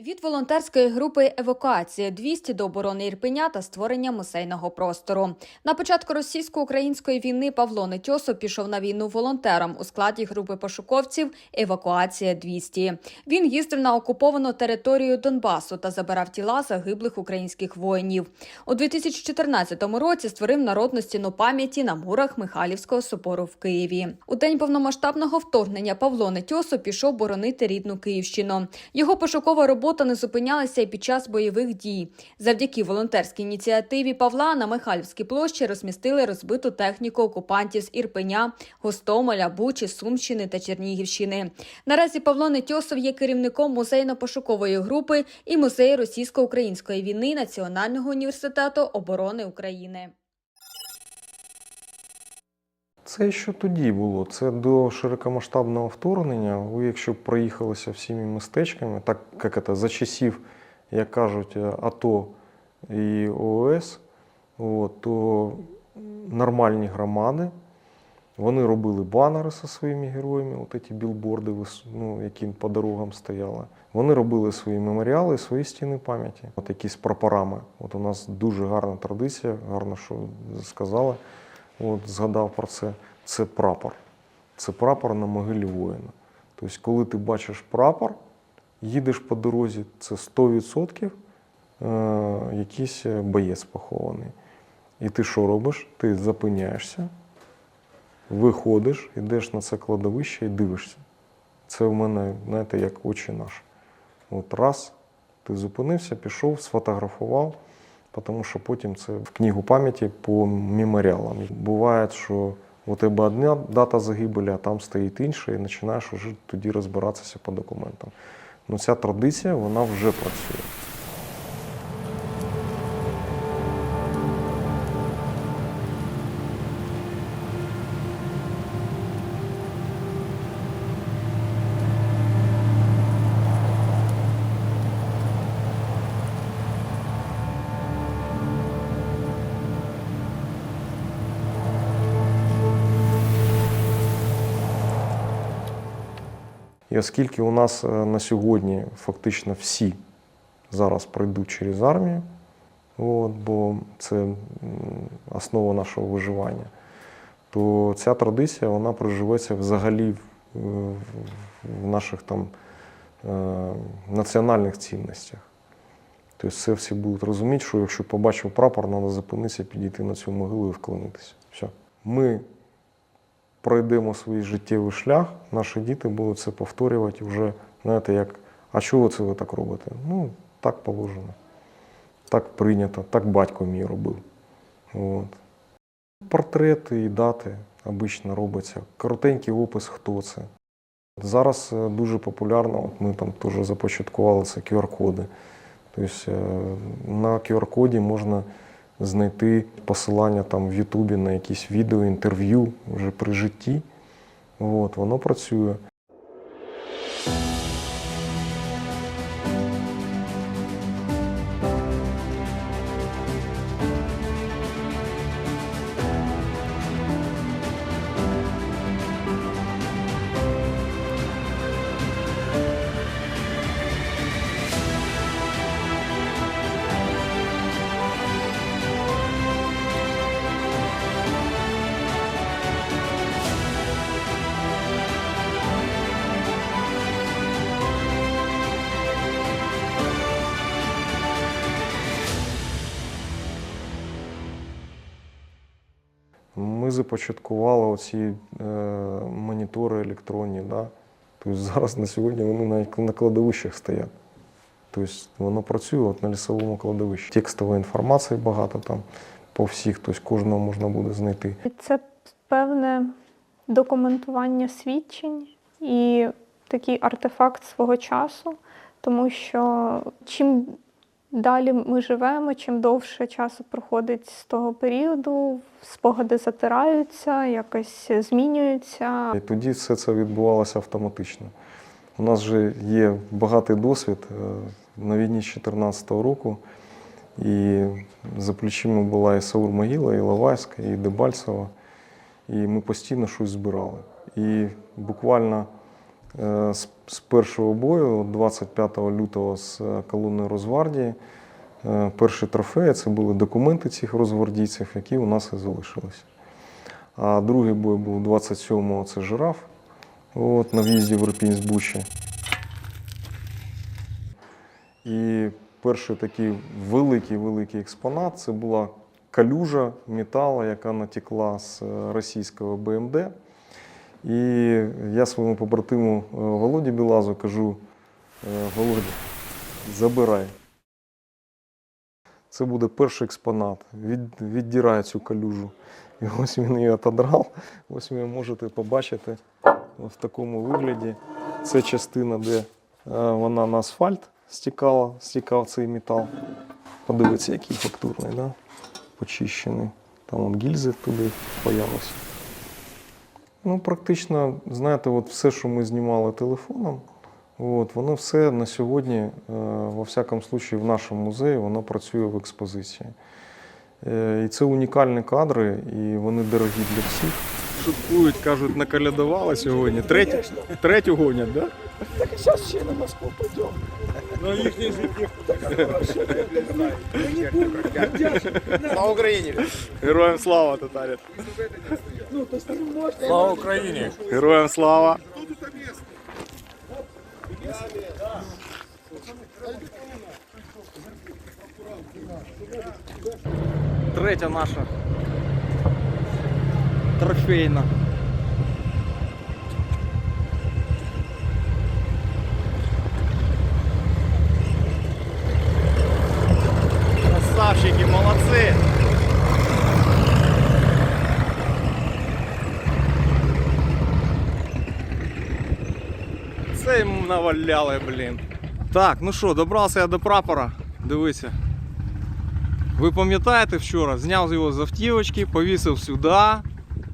Від волонтерської групи Евакуація 200 до оборони Ірпеня та створення музейного простору. На початку російсько-української війни Павло Нетьосов пішов на війну волонтером у складі групи пошуковців Евакуація 200 Він їздив на окуповану територію Донбасу та забирав тіла загиблих українських воїнів. У 2014 році створив народну стіну пам'яті на мурах Михайлівського собору в Києві. У день повномасштабного вторгнення Павло Нетьосов пішов боронити рідну Київщину. Його пошукова робота не зупинялася і під час бойових дій. Завдяки волонтерській ініціативі Павла на Михайлівській площі розмістили розбиту техніку окупантів з Ірпеня, Гостомеля, Бучі, Сумщини та Чернігівщини. Наразі Павло Нетьосов є керівником музейно-пошукової групи і музею російсько-української війни Національного університету оборони України. Це що тоді було? Це до широкомасштабного вторгнення. Ви, якщо проїхалися всіми містечками, так як це, за часів, як кажуть, АТО і ООС, от, то нормальні громади, вони робили банери зі своїми героями, от ці білборди, ну, які по дорогам стояли. Вони робили свої меморіали, свої стіни пам'яті, от якісь прапорами. От у нас дуже гарна традиція, гарно, що сказали. От згадав про це. Це прапор. Це прапор на могилі воїна. Тобто, коли ти бачиш прапор, їдеш по дорозі, це 100% е, якийсь боєць похований. І ти що робиш? Ти зупиняєшся, виходиш, йдеш на це кладовище і дивишся. Це в мене, знаєте, як очі наші. От раз, ти зупинився, пішов, сфотографував, тому що потім це в книгу пам'яті по меморіалам. Буває, що у тебе одна дата загибелі, а там стоїть інша, і починаєш уже тоді розбиратися по документам. Ну, ця традиція вона вже працює. І оскільки у нас е, на сьогодні фактично всі зараз пройдуть через армію, от, бо це основа нашого виживання, то ця традиція вона проживеться взагалі в, наших там е, національних цінностях. Тобто це всі будуть розуміти, що якщо побачив прапор, треба зупинитися, підійти на цю могилу і вклонитися. Все. Ми пройдемо свій життєвий шлях, наші діти будуть це повторювати вже, знаєте, як, а чого це ви так робите? Ну, так положено. Так прийнято, так батько мій робив. От. Портрети і дати обично робиться. Коротенький опис, хто це. Зараз е, дуже популярно, от ми там теж започаткували це QR-коди. Тобто е, на QR-коді можна знайти посилання там в Ютубі на якісь відео, інтерв'ю вже при житті. От, воно працює. Ми започаткували оці е, монітори електронні. Да? Тобто зараз на сьогодні вони навіть на кладовищах стоять. Тобто воно працює от на лісовому кладовищі. Текстової інформації багато там по всіх, тобто кожного можна буде знайти. Це певне документування свідчень і такий артефакт свого часу, тому що чим далі ми живемо, чим довше часу проходить з того періоду, спогади затираються, якось змінюються. І тоді все це відбувалося автоматично. У нас вже є багатий досвід е, на війні з 2014 року. І за плечима була і Саур Могила, і Лавайська, і Дебальцева. І ми постійно щось збирали. І буквально з, з першого бою, 25 лютого з е, колонною Розвардії. Е, Перші трофеї це були документи цих розгвардійців, які у нас і залишилися. А другий бой був 27-го, це жираф. От, на в'їзді в Ірпінь з Бучі. І перший такий великий-великий експонат це була калюжа металу, яка натекла з е, російського БМД. І я своєму побратиму е, Володі Білазу кажу: е, Володя, забирай. Це буде перший експонат. Від, віддирай цю калюжу. І ось він її отодрав. Ось ви можете побачити в такому вигляді. Це частина, де е, вона на асфальт стікала, стікав цей метал. Подивіться, який фактурний, да? почищений. Там от гільзи туди появилися. Ну, практично, знаєте, от все, що ми знімали телефоном, от, воно все на сьогодні, е, во всякому случаї, в нашому музеї, воно працює в експозиції. Е, І це унікальні кадри, і вони дорогі для всіх. Шуткують, кажуть, накалядували сьогодні. Третю, третю гонять, да? Так і зараз ще на Москву пойдемо. Ну, їхні житті. Слава Україні! Героям слава, татарі. Слава Україні! Героям слава. Третя наша трофейна. Красавчики, молодцы! Наваляли, блін. Так, ну що, добрався я до прапора. Дивися. Ви пам'ятаєте вчора? Зняв його з автівочки, повісив сюди.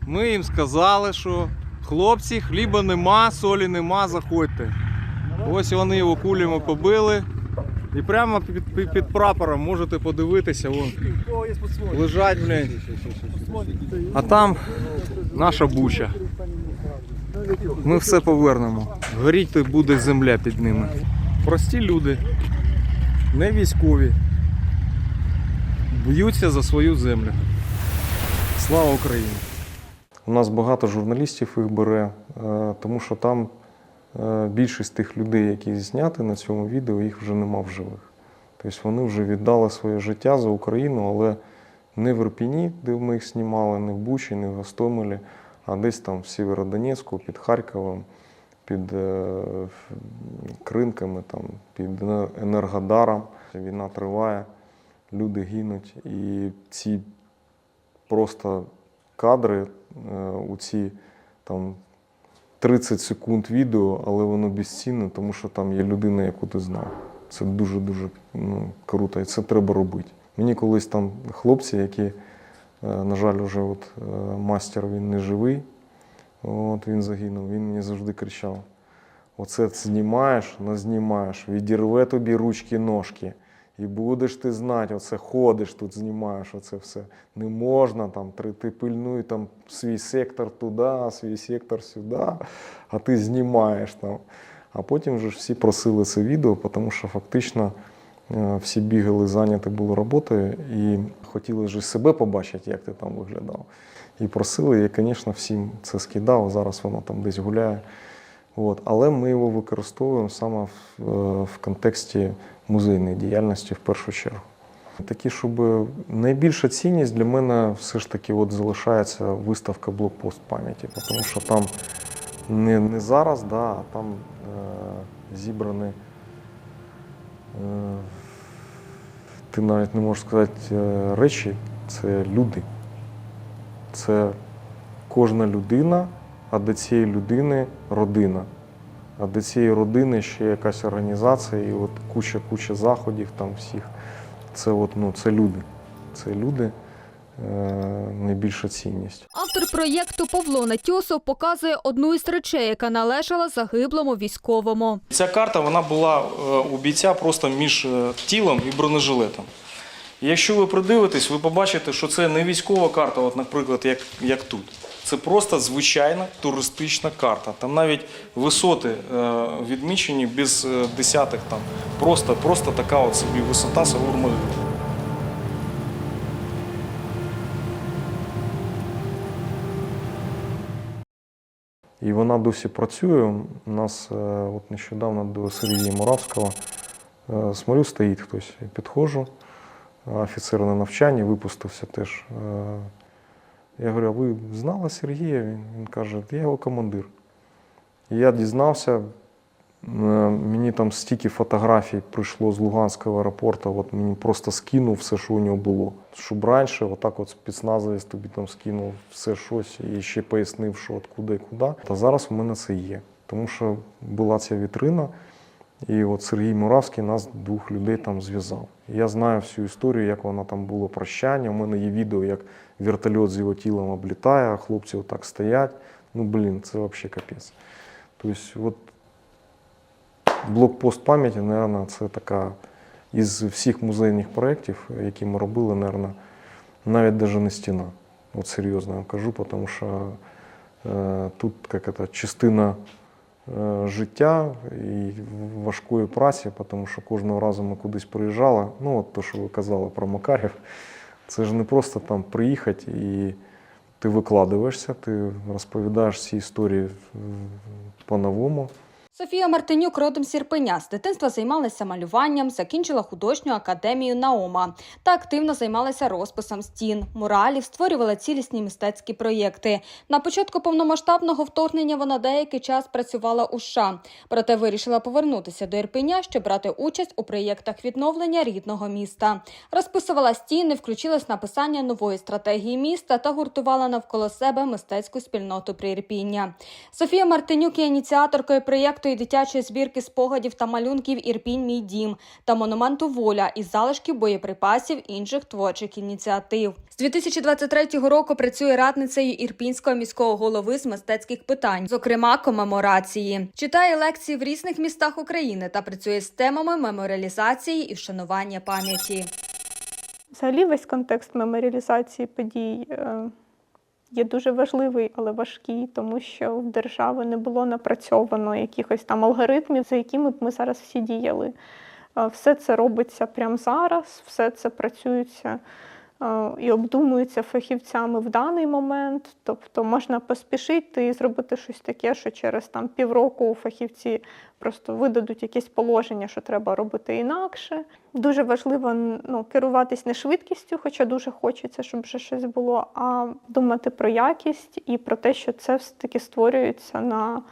Ми їм сказали, що хлопці, хліба нема, солі нема, заходьте. Ось вони його кулями побили. І прямо під, під, під прапором можете подивитися, вон лежать, блін. А там наша буча. Ми все повернемо. Горіть то буде земля під ними. Прості люди, не військові, б'ються за свою землю. Слава Україні! У нас багато журналістів їх бере, е, тому що там е, більшість тих людей, які зняті на цьому відео, їх вже нема в живих. Тобто вони вже віддали своє життя за Україну, але не в Ірпіні, де ми їх знімали, не в Бучі, не в Гостомелі, а десь там в Сєвєродонецьку, під Харковом, під е, Кринками, там, під Енергодаром. Війна триває, люди гинуть. І ці просто кадри е, у ці там 30 секунд відео, але воно безцінне, тому що там є людина, яку ти знав. Це дуже-дуже ну, круто, і це треба робити. Мені колись там хлопці, які, на жаль, вже от, е, мастер він не живий, от він загинув, він мені завжди кричав: оце знімаєш, не знімаєш, відірве тобі ручки, ножки. І будеш ти знати, оце ходиш тут, знімаєш оце все. Не можна там, ти, пильнуй там свій сектор туди, свій сектор сюди, а ти знімаєш там. А потім вже всі просили це відео, тому що фактично е, всі бігали, зайняті були роботою і хотіли ж себе побачити, як ти там виглядав. І просили, я, звісно, всім це скидав. Зараз воно там десь гуляє. От. Але ми його використовуємо саме в, е, в контексті музейної діяльності в першу чергу. Такі, щоб найбільша цінність для мене все ж таки от залишається виставка блокпост пам'яті, тому що там не, не зараз, да, а там е, зібрані, е, ти навіть не можеш сказати е, речі, це люди. Це кожна людина, а до цієї людини родина. А до цієї родини ще якась організація, і от куча-куча заходів там всіх. Це от, ну, це люди. Це люди найбільша цінність. Автор проєкту Павло Натьосов показує одну із речей, яка належала загиблому військовому. Ця карта вона була е, у бійця просто між е, тілом і бронежилетом. І якщо ви придивитесь, ви побачите, що це не військова карта, от, наприклад, як, як тут. Це просто звичайна туристична карта. Там навіть висоти е, відмічені без е, десятих там. Просто, просто така от собі висота Савур-Могили. І вона досі працює. У нас е, от нещодавно до Сергія Моравського е, смотрю, стоїть хтось. Я підходжу, е, офіцер на навчанні, випустився теж. Е, Я говорю, а ви знали Сергія? Він, каже, я його командир. І я дізнався, е, мені там стільки фотографій прийшло з Луганського аеропорту, от мені просто скинув все, що у нього було. Щоб раніше, отак от спецназовець тобі там скинув все щось і ще пояснив, що откуда і куди. Та зараз у мене це є. Тому що була ця вітрина, і от Сергій Муравський нас двох людей там зв'язав. Я знаю всю історію, як воно там було прощання. У мене є відео, як вертольот з його тілом облітає, а хлопці отак стоять. Ну, блін, це взагалі капець. Тобто, от блокпост пам'яті, мабуть, це така із всіх музейних проєктів, які ми робили, мабуть, навіть навіть не стіна. От серйозно вам кажу, тому що е, тут як это, частина е, життя і важкої праці, тому що кожного разу ми кудись приїжджали. Ну, от те, що ви казали про Макарів, це ж не просто там приїхати і ти викладаєшся, ти розповідаєш ці історії по-новому. Софія Мартинюк родом з Ірпеня. З дитинства займалася малюванням, закінчила художню академію Наома та активно займалася розписом стін, муралів, створювала цілісні мистецькі проєкти. На початку повномасштабного вторгнення вона деякий час працювала у США, проте вирішила повернутися до Ірпеня, щоб брати участь у проєктах відновлення рідного міста. Розписувала стіни, включилась в написання нової стратегії міста та гуртувала навколо себе мистецьку спільноту Приірпіння. Софія Мартинюк є ініціаторкою проєкту і дитячої збірки спогадів та малюнків Ірпінь Мій дім та монументу Воля із залишків боєприпасів інших творчих ініціатив. З 2023 року працює радницею Ірпінського міського голови з мистецьких питань, зокрема комеморації. Читає лекції в різних містах України та працює з темами меморіалізації і вшанування пам'яті. Взагалі весь контекст меморіалізації подій е, є дуже важливий, але важкий, тому що в держави не було напрацьовано якихось там алгоритмів, за якими б ми зараз всі діяли. Все це робиться прямо зараз, все це працюється і обдумується фахівцями в даний момент. Тобто можна поспішити і зробити щось таке, що через там півроку фахівці просто видадуть якесь положення, що треба робити інакше. Дуже важливо ну, керуватись не швидкістю, хоча дуже хочеться, щоб вже щось було, а думати про якість і про те, що це все-таки створюється на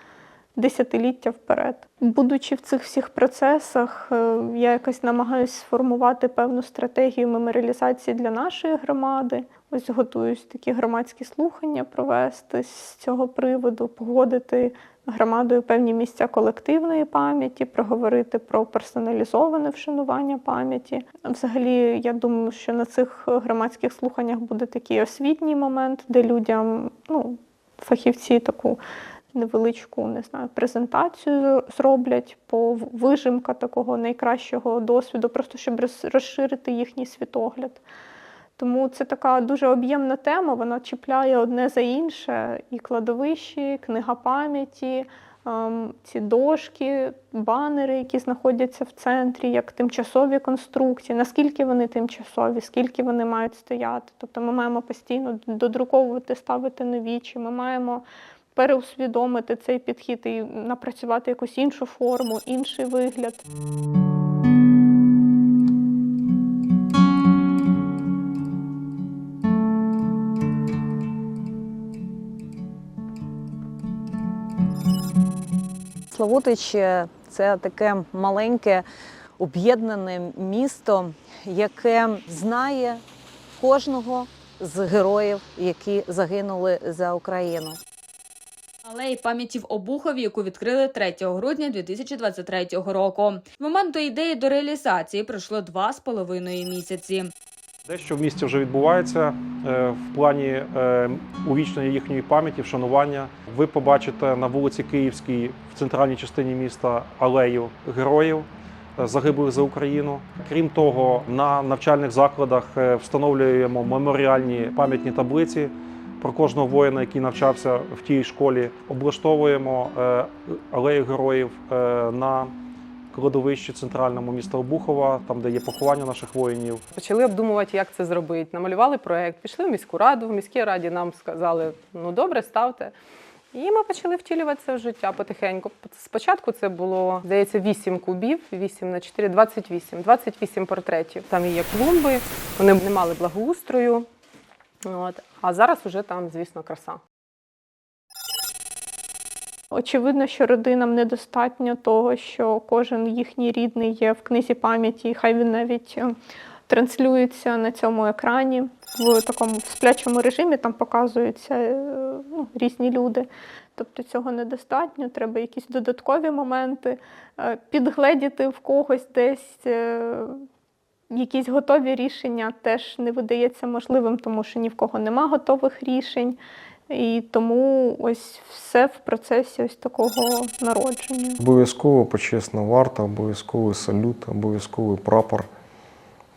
десятиліття вперед. Будучи в цих всіх процесах, е, я якось намагаюся сформувати певну стратегію меморіалізації для нашої громади. Ось готуюсь такі громадські слухання провести з цього приводу, погодити громадою певні місця колективної пам'яті, проговорити про персоналізоване вшанування пам'яті. Взагалі, я думаю, що на цих громадських слуханнях буде такий освітній момент, де людям, ну, фахівці таку невеличку не знаю, презентацію зроблять по вижимка такого найкращого досвіду, просто щоб розширити їхній світогляд. Тому це така дуже об'ємна тема, вона чіпляє одне за інше: і кладовищі, книга пам'яті, ем, ці дошки, банери, які знаходяться в центрі, як тимчасові конструкції, наскільки вони тимчасові, скільки вони мають стояти. Тобто ми маємо постійно додруковувати, ставити нові, чи ми маємо переусвідомити цей підхід і напрацювати якусь іншу форму, інший вигляд. Славутич це таке маленьке об'єднане місто, яке знає кожного з героїв, які загинули за Україну. Алеї пам'яті в Обухові, яку відкрили 3 грудня 2023 року. З моменту ідеї до реалізації пройшло два з половиною місяці. Дещо в місті вже відбувається е, в плані е, увічнення їхньої пам'яті, вшанування. Ви побачите на вулиці Київській в центральній частині міста алею героїв е, загиблих за Україну. Крім того, на навчальних закладах встановлюємо меморіальні пам'ятні таблиці про кожного воїна, який навчався в тій школі. Облаштовуємо е, алею героїв е, на кладовищі центральному міста Обухова, там де є поховання наших воїнів. Почали обдумувати, як це зробити. Намалювали проект, пішли в міську раду. В міській раді нам сказали: ну добре, ставте. І ми почали втілювати це в життя потихеньку. Спочатку це було, здається, 8 кубів, 8 на 4, 28. 28 портретів. Там є клумби, вони не мали благоустрою. От. А зараз уже там, звісно, краса. Очевидно, що родинам недостатньо того, що кожен їхній рідний є в книзі пам'яті, хай він навіть е, транслюється на цьому екрані в такому сплячому режимі, там показуються е, ну, різні люди. Тобто цього недостатньо, треба якісь додаткові моменти, е, підгледіти в когось десь. Якісь готові рішення теж не видається можливим, тому що ні в кого нема готових рішень. І тому ось все в процесі ось такого народження. Обов'язково почесна варта, обов'язковий салют, обов'язковий прапор.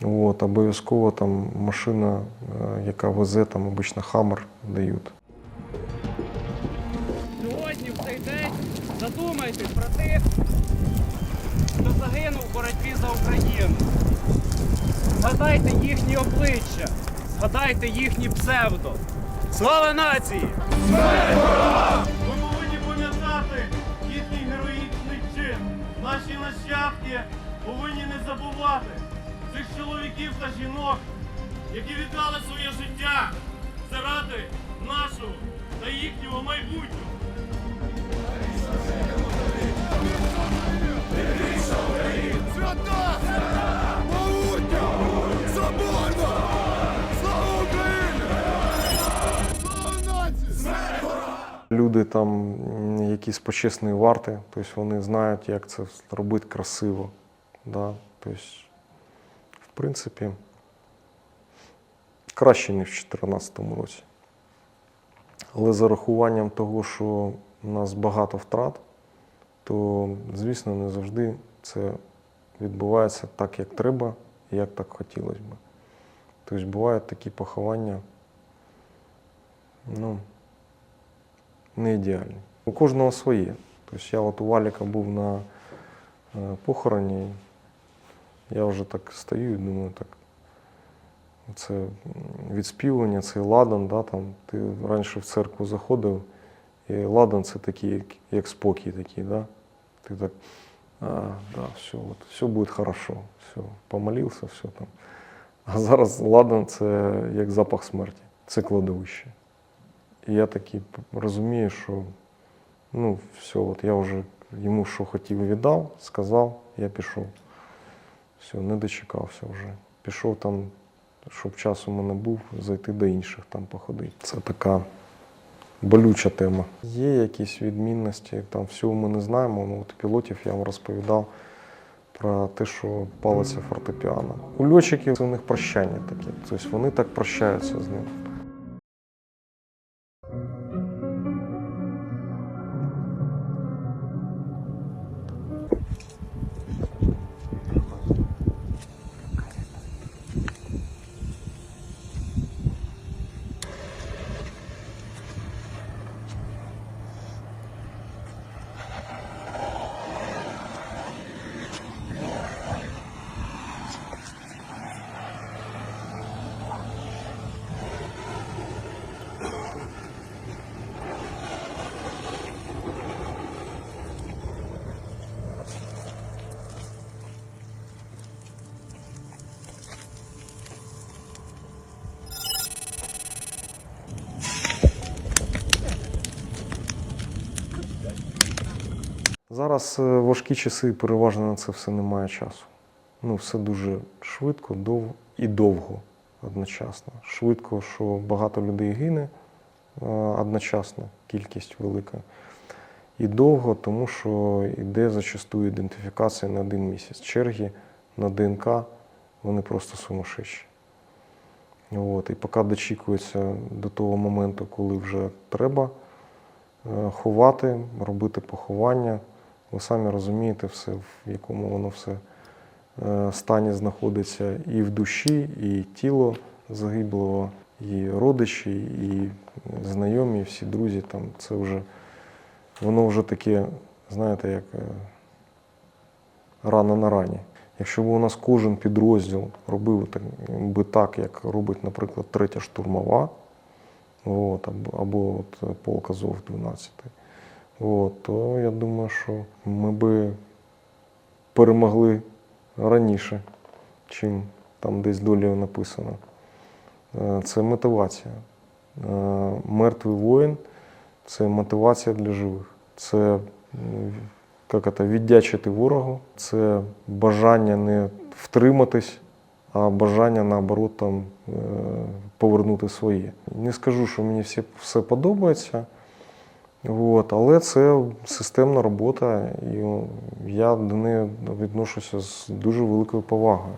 От, обов'язково там машина, е, яка везе, там обично хаммер дають. Сьогодні в цей день задумайтесь про тих, хто загинув в боротьбі за Україну. Згадайте їхні обличчя, згадайте їхні псевдо. Слава нації! Ми повинні пам'ятати їхній героїчний чин. Наші нащадки повинні не забувати цих чоловіків та жінок, які віддали своє життя заради нашого та їхнього майбутнього. Люди там якісь почесної варти, тобто вони знають, як це робити красиво. Да? Тобто, в принципі, краще, ніж в 2014 році. Але за рахуванням того, що у нас багато втрат, то, звісно, не завжди це відбувається так, як треба як так хотілося б. Тобто бувають такі поховання, ну, не ідеальні. У кожного своє. Тобто я от у Валіка був на е, похороні, я вже так стою і думаю, так. Це м, відспівування, це ладан, да, там, ти раніше в церкву заходив, і ладан це такий, як, як спокій такий, да? Ти так, а, да, все, от, все буде хорошо, все, помолився, все там. А зараз ладан це як запах смерті, це кладовище. І я такий розумію, що ну, все, от я вже йому що хотів віддав, сказав, я пішов. Все, не дочекався вже. Пішов там, щоб час у мене був, зайти до інших там походити. Це така болюча тема. Є якісь відмінності, там всього ми не знаємо. Ну, от пілотів я вам розповідав про те, що палиться фортепіано. У льотчиків це у них прощання таке. Тобто вони так прощаються з ним. Зараз е, важкі часи, переважно на це все немає часу. Ну, все дуже швидко, дов... і довго одночасно. Швидко, що багато людей гине е, одночасно, кількість велика. І довго, тому що йде зачастую ідентифікація на один місяць. Черги на ДНК, вони просто сумасшедші. От. І поки дочікується до того моменту, коли вже треба е, ховати, робити поховання, ви самі розумієте, все, в якому воно все е, стані знаходиться і в душі, і тіло загиблого, і родичі, і знайомі, і всі друзі. Там це вже воно вже таке, знаєте, як е, рана на рані. Якщо б у нас кожен підрозділ робив би так, як робить, наприклад, третя штурмова, от, або, або от е, полк Азов 12, от, то я думаю, що ми би перемогли раніше, чим там десь долею написано. Е, Це мотивація. Е, Мертвий воїн це мотивація для живих. Це як це, віддячити ворогу, це бажання не втриматись, а бажання наоборот там, е, повернути своє. Не скажу, що мені все, все подобається, от, але це системна робота, і я до неї відношуся з дуже великою повагою.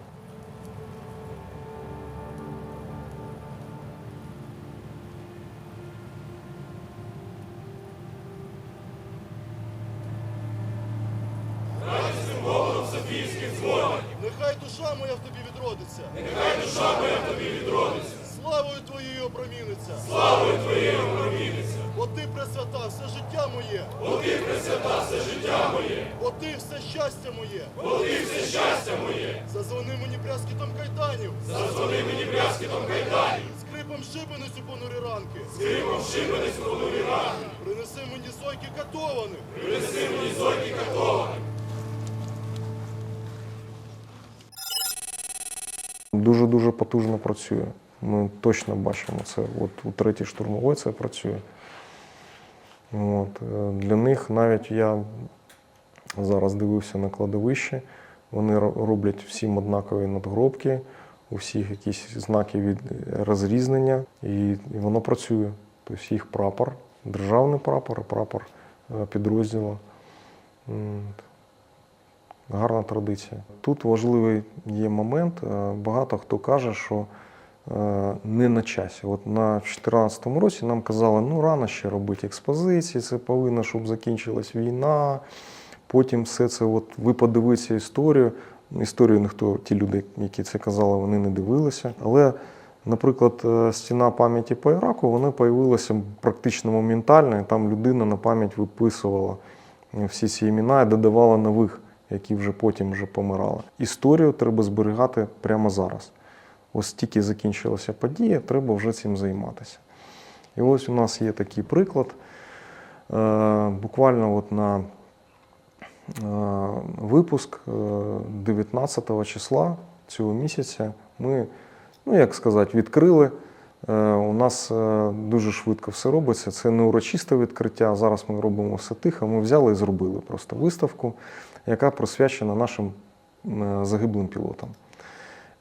Шибеницю понурі ранки. Принеси мені зойки катованих. Принеси мені зойки катованих. Дуже-дуже потужно працює. Ми точно бачимо це. От у третій штурмовій це працює. От. е, Для них навіть я зараз дивився на кладовище, вони роблять всім однакові надгробки, у всіх якісь знаки від розрізнення, і, воно працює. Тобто їх прапор, державний прапор, прапор е, підрозділу. Гарна традиція. Тут важливий є момент. е, Багато хто каже, що е, не на часі. От на 2014 році нам казали, ну рано ще робити експозиції, це повинно, щоб закінчилась війна. Потім все це, от ви подивіться історію. Історію ніхто, ті люди, які це казали, вони не дивилися. Але, наприклад, е, стіна пам'яті по Іраку, вона появилася практично моментально, і там людина на пам'ять виписувала всі ці імена і додавала нових, які вже потім вже помирали. Історію треба зберігати прямо зараз. Ось тільки закінчилася подія, треба вже цим займатися. І ось у нас є такий приклад. Е, Буквально от на е, випуск е, 19 числа цього місяця ми, ну як сказати, відкрили. Е, У нас е, дуже швидко все робиться. Це не урочисте відкриття. Зараз ми робимо все тихо. Ми взяли і зробили просто виставку, яка присвячена нашим е, загиблим пілотам.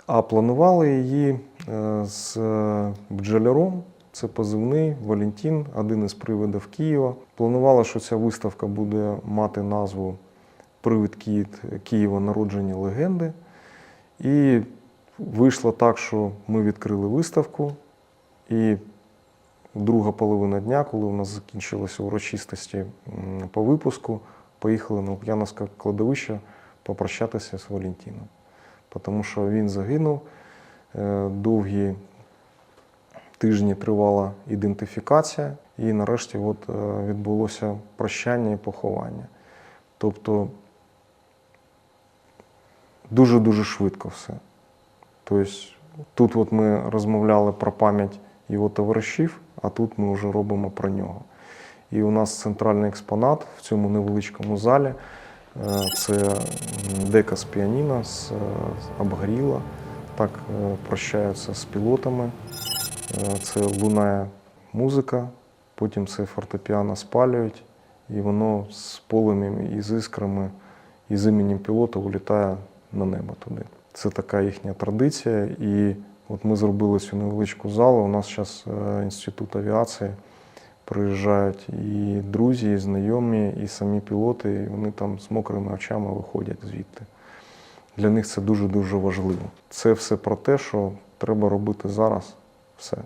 А планували її е, з е, бджоляром. Це позивний Валентин, один із привидів Києва. Планували, що ця виставка буде мати назву Привид Ки- Києва народження легенди. І вийшло так, що ми відкрили виставку. І друга половина дня, коли у нас закінчилися урочистості по випуску, поїхали на Лук'яновське кладовище попрощатися з Валентином. Тому що він загинув, е, довгі тижні тривала ідентифікація, і нарешті от, е, відбулося прощання і поховання. Тобто дуже-дуже швидко все. Тобто тут от ми розмовляли про пам'ять його товаришів, а тут ми вже робимо про нього. І у нас центральний експонат в цьому невеличкому залі. Е, Це дека з піаніно, з е, обгоріла. Так е, прощаються з пілотами. Це лунає музика, потім це фортепіано спалюють, і воно з полем'ям і з іскрами, і з іменем пілота улітає на небо туди. Це така їхня традиція. І от ми зробили цю невеличку залу. У нас зараз інститут авіації. Приїжджають і друзі, і знайомі, і самі пілоти, і вони там з мокрими очами виходять звідти. Для них це дуже-дуже важливо. Це все про те, що треба робити зараз все.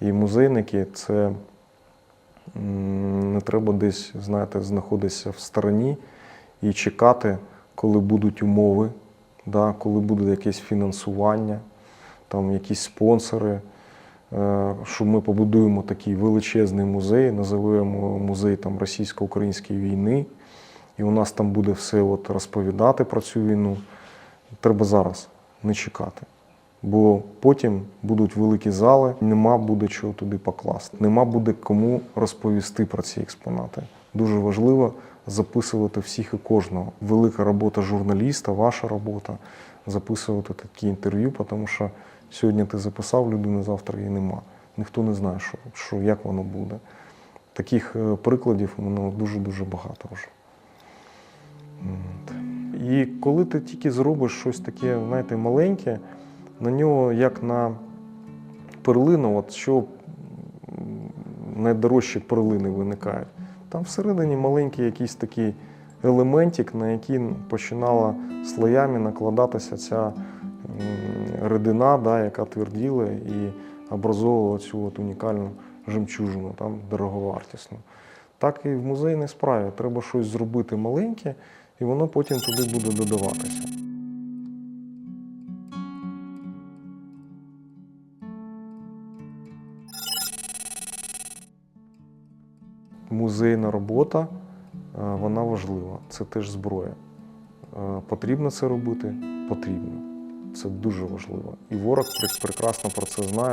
І музейники це не треба десь, знаєте, знаходитися в стороні і чекати, коли будуть умови, да, коли буде якесь фінансування, там якісь спонсори. е, що ми побудуємо такий величезний музей, називаємо музей там російсько-української війни, і у нас там буде все от розповідати про цю війну. Треба зараз не чекати. Бо потім будуть великі зали, нема буде чого туди покласти, нема буде кому розповісти про ці експонати. Дуже важливо записувати всіх і кожного. Велика робота журналіста, ваша робота записувати такі інтерв'ю, тому що сьогодні ти записав людину, завтра її нема. Ніхто не знає, що, що як воно буде. Таких е, прикладів у мене дуже-дуже багато вже. І коли ти тільки зробиш щось таке, знаєте, маленьке, на нього як на перлину, от що найдорожчі перлини виникають. Там всередині маленький якийсь такий елементик, на який починала слоями накладатися ця м, рідина, да, яка тверділа і образовувала цю от унікальну жемчужину, там, дороговартісну. Так і в музейній справі. Треба щось зробити маленьке, і воно потім туди буде додаватися. Музейна робота, е, вона важлива. Це теж зброя. Е, Потрібно це робити? Потрібно. Це дуже важливо. І ворог прекрасно про це знає.